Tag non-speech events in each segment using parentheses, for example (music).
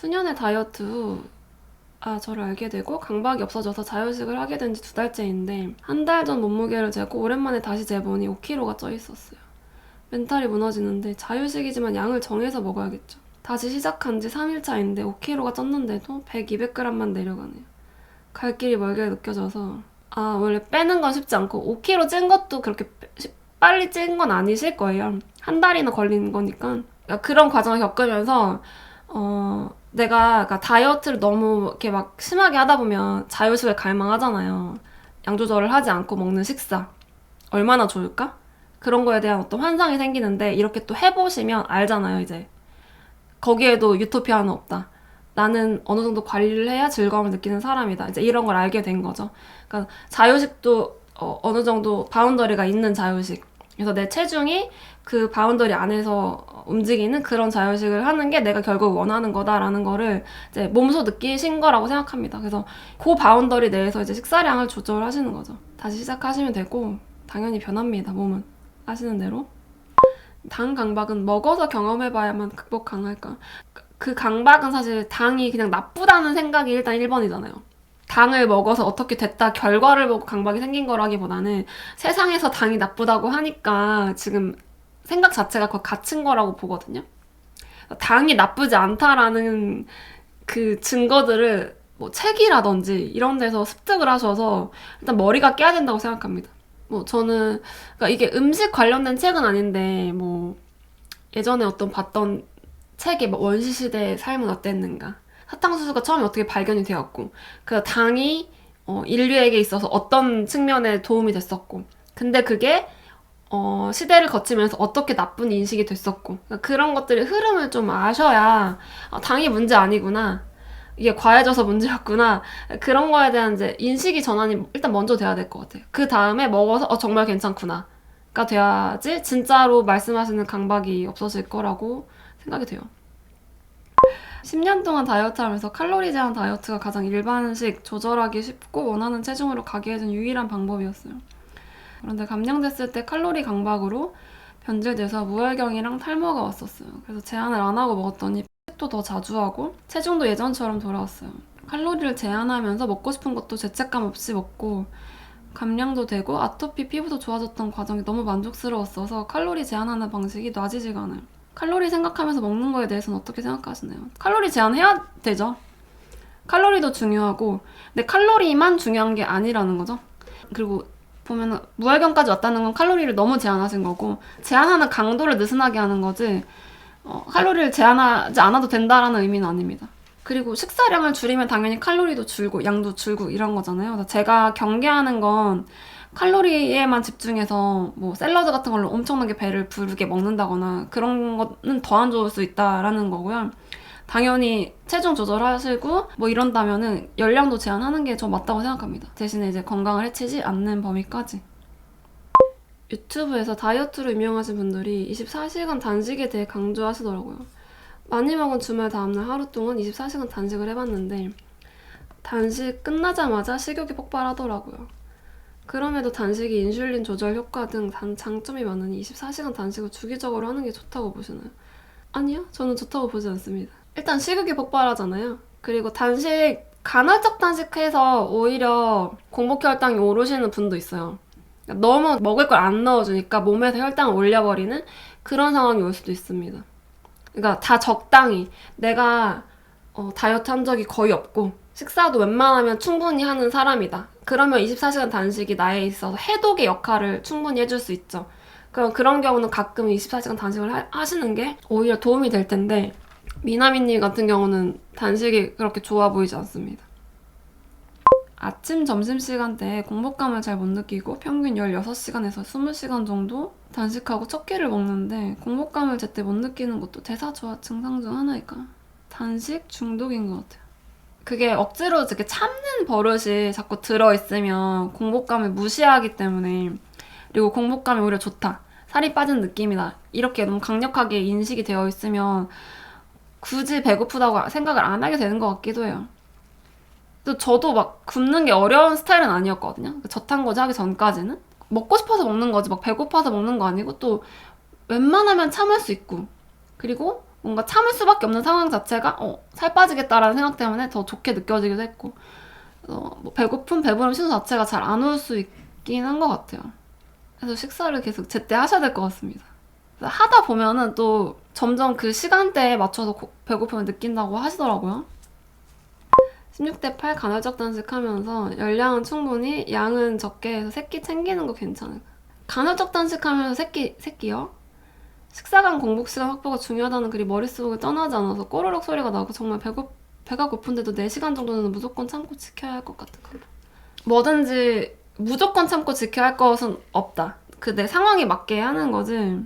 수년의 다이어트 후, 아, 저를 알게 되고 강박이 없어져서 자유식을 하게 된 지 두 달째인데, 한 달 전 몸무게를 재고 오랜만에 다시 재보니 5kg가 쪄 있었어요. 멘탈이 무너지는데 자유식이지만 양을 정해서 먹어야겠죠. 다시 시작한 지 3일 차인데 5kg가 쪘는데도 100, 200g만 내려가네요. 갈 길이 멀게 느껴져서 아 원래 빼는 건 쉽지 않고 5kg 찐 것도 그렇게 빨리 찐 건 아니실 거예요. 한 달이나 걸리는 거니까 그러니까 그런 과정을 겪으면서 어 내가 그러니까 다이어트를 너무 이렇게 막 심하게 하다 보면 자유식을 갈망하잖아요. 양 조절을 하지 않고 먹는 식사 얼마나 좋을까? 그런 거에 대한 어떤 환상이 생기는데 이렇게 또 해보시면 알잖아요 이제 거기에도 유토피아는 없다. 나는 어느 정도 관리를 해야 즐거움을 느끼는 사람이다. 이제 이런 걸 알게 된 거죠. 그러니까 자유식도 어, 어느 정도 바운더리가 있는 자유식. 그래서 내 체중이 그 바운더리 안에서 움직이는 그런 자유식을 하는 게 내가 결국 원하는 거다라는 거를 이제 몸소 느끼신 거라고 생각합니다. 그래서 그 바운더리 내에서 이제 식사량을 조절하시는 거죠. 다시 시작하시면 되고 당연히 변합니다. 몸은 하시는 대로. 당 강박은 먹어서 경험해봐야만 극복 가능할까? 그 강박은 사실 당이 그냥 나쁘다는 생각이 일단 1번이잖아요. 당을 먹어서 어떻게 됐다 결과를 보고 강박이 생긴 거라기보다는 세상에서 당이 나쁘다고 하니까 지금 생각 자체가 거의 갇힌 거라고 보거든요. 당이 나쁘지 않다라는 그 증거들을 뭐 책이라든지 이런 데서 습득을 하셔서 일단 머리가 깨야 된다고 생각합니다. 뭐 저는 그러니까 이게 음식 관련된 책은 아닌데 뭐 예전에 어떤 봤던 책에 뭐 원시 시대의 삶은 어땠는가 사탕수수가 처음에 어떻게 발견이 되었고 그 당이 어, 인류에게 있어서 어떤 측면에 도움이 됐었고 근데 그게 어, 시대를 거치면서 어떻게 나쁜 인식이 됐었고 그러니까 그런 것들의 흐름을 좀 아셔야 아, 당이 문제 아니구나 이게 과해져서 문제였구나 그런 거에 대한 이제 인식이 전환이 일단 먼저 돼야 될 것 같아요 그 다음에 먹어서 어, 정말 괜찮구나 가 돼야지 진짜로 말씀하시는 강박이 없어질 거라고 생각이 돼요. 10년 동안 다이어트 하면서 칼로리 제한 다이어트가 가장 일반식, 조절하기 쉽고 원하는 체중으로 가게 해준 유일한 방법이었어요. 그런데 감량됐을 때 칼로리 강박으로 변질돼서 무혈경이랑 탈모가 왔었어요. 그래서 제한을 안 하고 먹었더니 도더 자주 하고 체중도 예전처럼 돌아왔어요. 칼로리를 제한하면서 먹고 싶은 것도 죄책감 없이 먹고 감량도 되고 아토피 피부도 좋아졌던 과정이 너무 만족스러웠어서 칼로리 제한하는 방식이 놔지지가 않아요. 칼로리 생각하면서 먹는 거에 대해서는 어떻게 생각하시나요? 칼로리 제한해야 되죠. 칼로리도 중요하고 근데 칼로리만 중요한 게 아니라는 거죠. 그리고 보면은 무혈경까지 왔다는 건 칼로리를 너무 제한하신 거고 제한하는 강도를 느슨하게 하는 거지 어, 칼로리를 제한하지 않아도 된다라는 의미는 아닙니다. 그리고 식사량을 줄이면 당연히 칼로리도 줄고 양도 줄고 이런 거잖아요. 제가 경계하는 건 칼로리에만 집중해서 뭐 샐러드 같은 걸로 엄청나게 배를 부르게 먹는다거나 그런 거는 더 안 좋을 수 있다라는 거고요. 당연히 체중 조절하시고 뭐 이런다면은 열량도 제한하는 게 저 맞다고 생각합니다. 대신에 이제 건강을 해치지 않는 범위까지. 유튜브에서 다이어트로 유명하신 분들이 24시간 단식에 대해 강조하시더라고요. 많이 먹은 주말 다음날 하루 동안 24시간 단식을 해봤는데 단식 끝나자마자 식욕이 폭발하더라고요. 그럼에도 단식이 인슐린 조절 효과 등 단 장점이 많으니 24시간 단식을 주기적으로 하는 게 좋다고 보시나요? 아니요, 저는 좋다고 보지 않습니다. 일단 식욕이 폭발하잖아요. 그리고 단식 간헐적 단식해서 오히려 공복 혈당이 오르시는 분도 있어요. 그러니까 너무 먹을 걸 안 넣어주니까 몸에서 혈당을 올려버리는 그런 상황이 올 수도 있습니다. 그러니까 다 적당히 내가 어, 다이어트 한 적이 거의 없고 식사도 웬만하면 충분히 하는 사람이다. 그러면 24시간 단식이 나에 있어서 해독의 역할을 충분히 해줄 수 있죠. 그럼 그런 경우는 가끔 24시간 단식을 하, 하시는 게 오히려 도움이 될 텐데 미나미님 같은 경우는 단식이 그렇게 좋아 보이지 않습니다. 아침, 점심 시간대에 공복감을 잘 못 느끼고 평균 16시간에서 20시간 정도 단식하고 첫 끼를 먹는데 공복감을 제때 못 느끼는 것도 대사조화 증상 중 하나일까? 단식 중독인 것 같아요. 그게 억지로 이렇게 참는 버릇이 자꾸 들어있으면 공복감을 무시하기 때문에 그리고 공복감이 오히려 좋다. 살이 빠진 느낌이다. 이렇게 너무 강력하게 인식이 되어 있으면 굳이 배고프다고 생각을 안 하게 되는 것 같기도 해요. 또 저도 막 굶는 게 어려운 스타일은 아니었거든요. 그 저탄고지 하기 전까지는 먹고 싶어서 먹는 거지 막 배고파서 먹는 거 아니고 또 웬만하면 참을 수 있고 그리고 뭔가 참을 수밖에 없는 상황 자체가 어, 살 빠지겠다라는 생각 때문에 더 좋게 느껴지기도 했고 그래서 뭐 배고픔, 배부름 신호 자체가 잘 안 올 수 있긴 한 것 같아요. 그래서 식사를 계속 제때 하셔야 될 것 같습니다. 하다 보면은 또 점점 그 시간대에 맞춰서 고- 배고픔을 느낀다고 하시더라고요. 16대 8 간헐적 단식하면서 열량은 충분히 양은 적게 해서 새끼 챙기는 거 괜찮을까? 간헐적 단식하면서 새끼 새끼요? 식사간 공복 시간 확보가 중요하다는 글이 머릿속을 떠나지 않아서 꼬르륵 소리가 나고 정말 배고 배가 고픈데도 4시간 정도는 무조건 참고 지켜야 할 것 같은 거. 뭐든지 무조건 참고 지켜야 할 것은 없다. 그 내 상황에 맞게 하는 거지.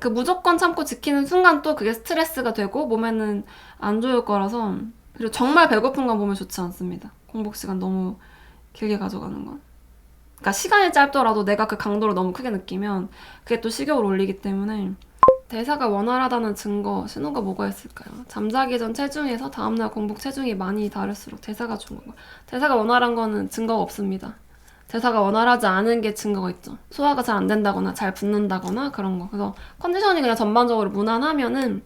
그 무조건 참고 지키는 순간 또 그게 스트레스가 되고 몸에는 안 좋을 거라서 그리고 정말 배고픈 건 몸에 좋지 않습니다. 공복 시간 너무 길게 가져가는 건. 그러니까 시간이 짧더라도 내가 그 강도를 너무 크게 느끼면 그게 또 식욕을 올리기 때문에 대사가 원활하다는 증거 신호가 뭐가 있을까요? 잠자기 전 체중에서 다음날 공복 체중이 많이 다를수록 대사가 좋은 건가? 대사가 원활한 거는 증거가 없습니다. 대사가 원활하지 않은 게 증거가 있죠. 소화가 잘 안 된다거나 잘 붓는다거나 그런 거. 그래서 컨디션이 그냥 전반적으로 무난하면은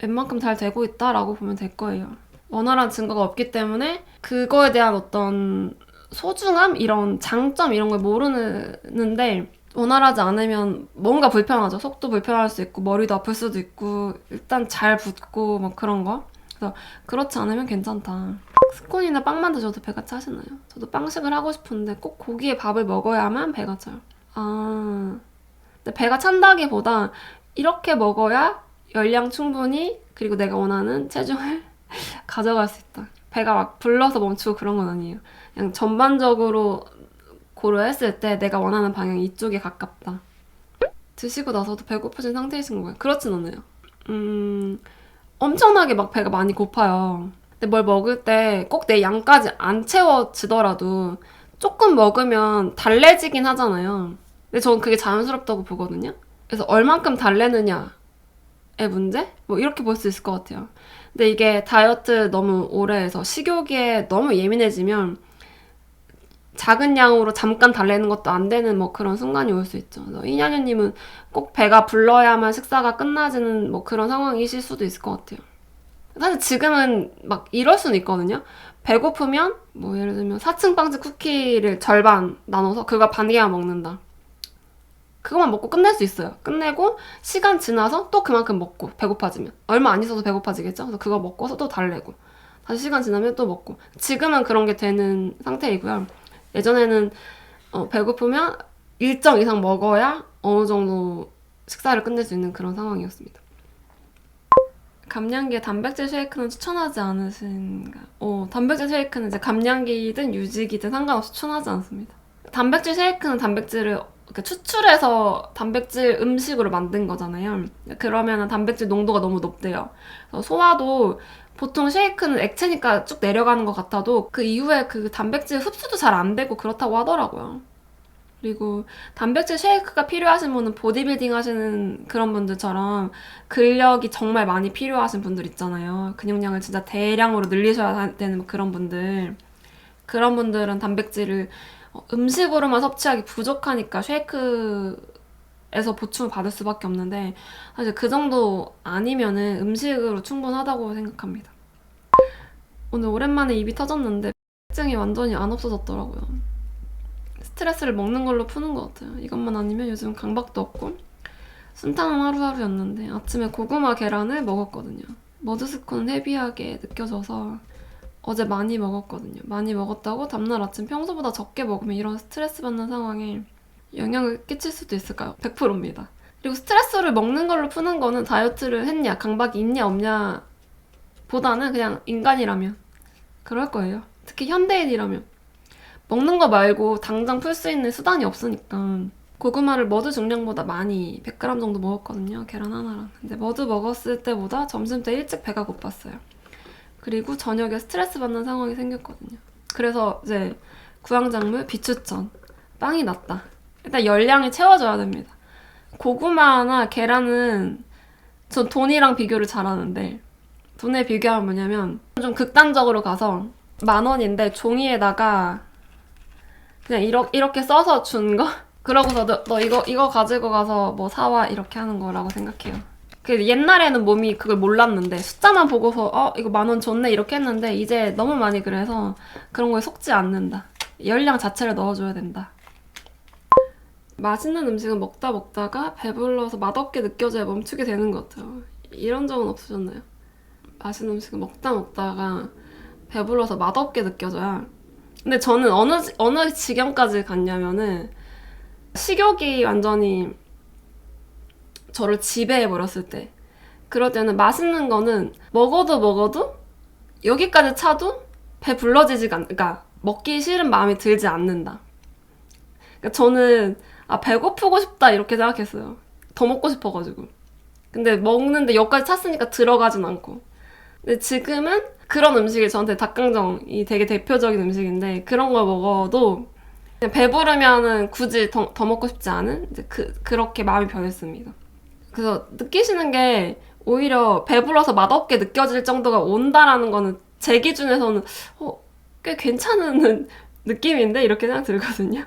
웬만큼 잘 되고 있다라고 보면 될 거예요. 원활한 증거가 없기 때문에 그거에 대한 어떤 소중함 이런 장점 이런 걸 모르는데 원활하지 않으면 뭔가 불편하죠. 속도 불편할 수 있고 머리도 아플 수도 있고 일단 잘 붓고 막 그런 거. 그래서 그렇지 않으면 괜찮다. 스콘이나 빵만 드셔도 배가 차시나요? 저도 빵식을 하고 싶은데 꼭 고기에 밥을 먹어야만 배가 차요. 아, 근데 배가 찬다기보다 이렇게 먹어야 열량 충분히 그리고 내가 원하는 체중을 (laughs) 가져갈 수 있다. 배가 막 불러서 멈추고 그런 건 아니에요. 그냥 전반적으로 고려했을 때 내가 원하는 방향이 이쪽에 가깝다. 드시고 나서도 배고프신 상태이신 건가요? 그렇진 않아요. 음, 엄청나게 막 배가 많이 고파요. 근데 뭘 먹을 때 꼭 내 양까지 안 채워지더라도 조금 먹으면 달래지긴 하잖아요. 근데 저는 그게 자연스럽다고 보거든요. 그래서 얼만큼 달래느냐의 문제? 뭐 이렇게 볼 수 있을 것 같아요. 근데 이게 다이어트 너무 오래 해서 식욕에 너무 예민해지면 작은 양으로 잠깐 달래는 것도 안 되는 뭐 그런 순간이 올 수 있죠. 그래서 이냐녀님은 꼭 배가 불러야만 식사가 끝나지는 뭐 그런 상황이실 수도 있을 것 같아요. 사실 지금은 막 이럴 수는 있거든요. 배고프면 뭐 예를 들면 4층 빵집 쿠키를 절반 나눠서 그거 반 개만 먹는다. 그것만 먹고 끝낼 수 있어요. 끝내고 시간 지나서 또 그만큼 먹고 배고파지면 얼마 안 있어서 배고파지겠죠. 그래서 그거 먹고서 또 달래고 다시 시간 지나면 또 먹고 지금은 그런 게 되는 상태이고요. 예전에는 어, 배고프면 일정 이상 먹어야 어느 정도 식사를 끝낼 수 있는 그런 상황이었습니다. 감량기에 단백질 쉐이크는 추천하지 않으신가? 어, 단백질 쉐이크는 이제 감량기든 유지기든 상관없이 추천하지 않습니다. 단백질 쉐이크는 단백질을 추출해서 단백질 음식으로 만든 거잖아요. 그러면 단백질 농도가 너무 높대요. 소화도 보통 쉐이크는 액체니까 쭉 내려가는 것 같아도 그 이후에 그 단백질 흡수도 잘 안 되고 그렇다고 하더라고요. 그리고 단백질 쉐이크가 필요하신 분은 보디빌딩 하시는 그런 분들처럼 근력이 정말 많이 필요하신 분들 있잖아요. 근육량을 진짜 대량으로 늘리셔야 되는 그런 분들. 그런 분들은 단백질을 어, 음식으로만 섭취하기 부족하니까 쉐이크 에서 보충을 받을 수밖에 없는데 사실 그 정도 아니면은 음식으로 충분하다고 생각합니다. 오늘 오랜만에 입이 터졌는데 증이 완전히 안 없어졌더라고요. 스트레스를 먹는 걸로 푸는 것 같아요. 이것만 아니면 요즘 강박도 없고 순탄한 하루하루였는데 아침에 고구마 계란을 먹었거든요. 머드스콘은 헤비하게 느껴져서 어제 많이 먹었거든요. 많이 먹었다고 다음날 아침 평소보다 적게 먹으면 이런 스트레스 받는 상황에 영향을 끼칠 수도 있을까요? 100%입니다. 그리고 스트레스를 먹는 걸로 푸는 거는 다이어트를 했냐, 강박이 있냐, 없냐 보다는 그냥 인간이라면 그럴 거예요. 특히 현대인이라면. 먹는 거 말고 당장 풀 수 있는 수단이 없으니까 고구마를 머드 중량보다 많이 100g 정도 먹었거든요. 계란 하나랑. 근데 머드 먹었을 때보다 점심 때 일찍 배가 고팠어요. 그리고 저녁에 스트레스 받는 상황이 생겼거든요. 그래서 이제 구황작물 비추천 빵이 낫다. 일단 열량이 채워져야 됩니다. 고구마나 계란은 전 돈이랑 비교를 잘하는데 돈에 비교하면 뭐냐면 좀 극단적으로 가서 만 원인데 종이에다가 그냥 이러, 이렇게 써서 준 거? (laughs) 그러고서 너, 너 이거 이거 가지고 가서 뭐 사와 이렇게 하는 거라고 생각해요. 그 옛날에는 몸이 그걸 몰랐는데 숫자만 보고서 어 이거 만 원 줬네 이렇게 했는데 이제 너무 많이 그래서 그런 거에 속지 않는다. 열량 자체를 넣어줘야 된다. 맛있는 음식은 먹다 먹다가 배불러서 맛없게 느껴져야 멈추게 되는 것 같아요. 이런 적은 없으셨나요? 맛있는 음식은 먹다 먹다가 배불러서 맛없게 느껴져야. 근데 저는 어느 지- 어느 지경까지 갔냐면은 식욕이 완전히 저를 지배해 버렸을 때 그럴 때는 맛있는 거는 먹어도 먹어도 여기까지 차도 배 불러지지가 않, 그러니까 먹기 싫은 마음이 들지 않는다. 그러니까 저는 아 배고프고 싶다 이렇게 생각했어요. 더 먹고 싶어가지고. 근데 먹는데 여기까지 찼으니까 들어가진 않고. 근데 지금은 그런 음식이 저한테 닭강정이 되게 대표적인 음식인데 그런 걸 먹어도 배부르면은 굳이 더, 더 먹고 싶지 않은 그 그렇게 마음이 변했습니다. 그래서 느끼시는 게 오히려 배불러서 맛없게 느껴질 정도가 온다라는 거는 제 기준에서는 어, 꽤 괜찮은 (laughs) 느낌인데 이렇게 생각 들거든요.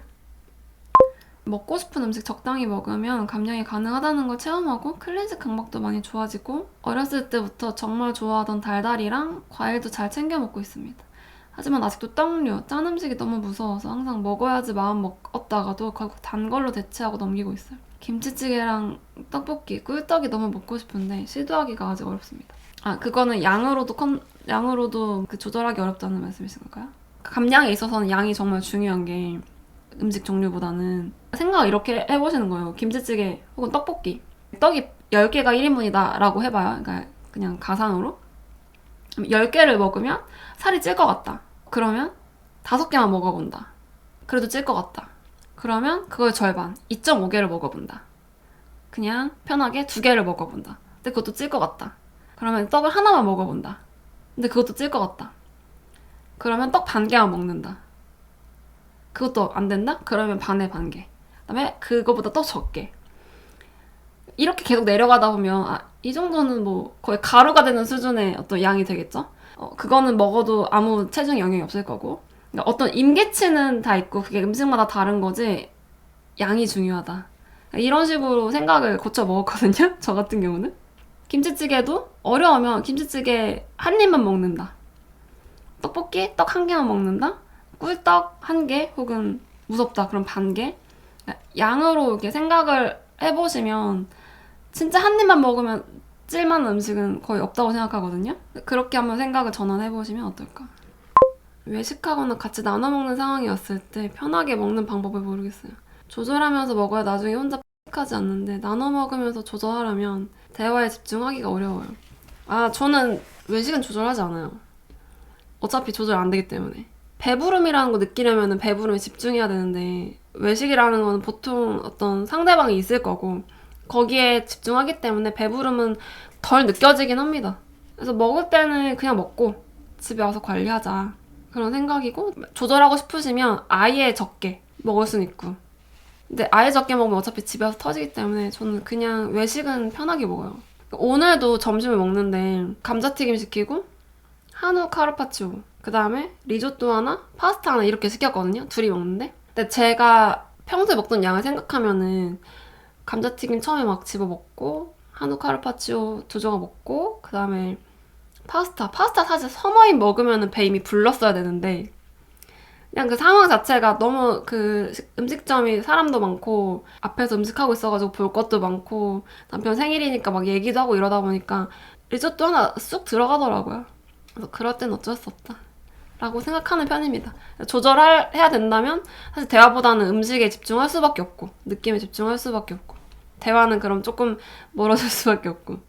먹고 싶은 음식 적당히 먹으면 감량이 가능하다는 걸 체험하고 클래식 감각도 많이 좋아지고 어렸을 때부터 정말 좋아하던 달달이랑 과일도 잘 챙겨 먹고 있습니다. 하지만 아직도 떡류, 짠 음식이 너무 무서워서 항상 먹어야지 마음 먹었다가도 결국 단 걸로 대체하고 넘기고 있어요. 김치찌개랑 떡볶이, 꿀떡이 너무 먹고 싶은데 시도하기가 아직 어렵습니다. 아 그거는 양으로도 컨, 양으로도 그 조절하기 어렵다는 말씀이신 걸까요? 감량에 있어서는 양이 정말 중요한 게 음식 종류보다는 생각 이렇게 해보시는 거예요. 김치찌개 혹은 떡볶이. 떡이 10개가 1인분이다 라고 해봐요. 그러니까 그냥 가상으로. 10개를 먹으면 살이 찔 것 같다. 그러면 5개만 먹어본다. 그래도 찔 것 같다. 그러면 그걸 절반, 2.5개를 먹어본다. 그냥 편하게 2개를 먹어본다. 근데 그것도 찔 것 같다. 그러면 떡을 하나만 먹어본다. 근데 그것도 찔 것 같다. 그러면 떡 반 개만 먹는다. 그것도 안 된다? 그러면 반에 반 개. 그다음에 그거보다 또 적게. 이렇게 계속 내려가다 보면 아, 이 정도는 뭐 거의 가루가 되는 수준의 어떤 양이 되겠죠? 어, 그거는 먹어도 아무 체중 영향이 없을 거고. 그러니까 어떤 임계치는 다 있고 그게 음식마다 다른 거지 양이 중요하다. 이런 식으로 생각을 고쳐 먹었거든요. (laughs) 저 같은 경우는. 김치찌개도 어려우면 김치찌개 한 입만 먹는다. 떡볶이 떡 한 개만 먹는다. 꿀떡 한 개 혹은 무섭다 그럼 반 개. 양으로 이렇게 생각을 해보시면 진짜 한 입만 먹으면 찔만한 음식은 거의 없다고 생각하거든요. 그렇게 한번 생각을 전환해보시면 어떨까? 외식하거나 같이 나눠 먹는 상황이었을 때 편하게 먹는 방법을 모르겠어요. 조절하면서 먹어야 나중에 혼자 하지 않는데 나눠 먹으면서 조절하려면 대화에 집중하기가 어려워요. 아 저는 외식은 조절하지 않아요. 어차피 조절 안 되기 때문에. 배부름이라는 거 느끼려면 배부름에 집중해야 되는데 외식이라는 건 보통 어떤 상대방이 있을 거고 거기에 집중하기 때문에 배부름은 덜 느껴지긴 합니다. 그래서 먹을 때는 그냥 먹고 집에 와서 관리하자 그런 생각이고 조절하고 싶으시면 아예 적게 먹을 수는 있고 근데 아예 적게 먹으면 어차피 집에 와서 터지기 때문에 저는 그냥 외식은 편하게 먹어요. 오늘도 점심을 먹는데 감자튀김 시키고 한우 카르파치오 그 다음에 리조또 하나 파스타 하나 이렇게 시켰거든요. 둘이 먹는데 근데 제가 평소에 먹던 양을 생각하면은 감자튀김 처음에 막 집어 먹고 한우 카르파치오 두 조각 먹고 그 다음에 파스타 파스타 사실 서머인 먹으면은 배 이미 불렀어야 되는데 그냥 그 상황 자체가 너무 그 식- 음식점이 사람도 많고 앞에서 음식하고 있어가지고 볼 것도 많고 남편 생일이니까 막 얘기도 하고 이러다 보니까 리조또 하나 쑥 들어가더라고요. 그래서 그럴 땐 어쩔 수 없다. 라고 생각하는 편입니다. 조절해야 된다면 사실 대화보다는 음식에 집중할 수밖에 없고 느낌에 집중할 수밖에 없고 대화는 그럼 조금 멀어질 수밖에 없고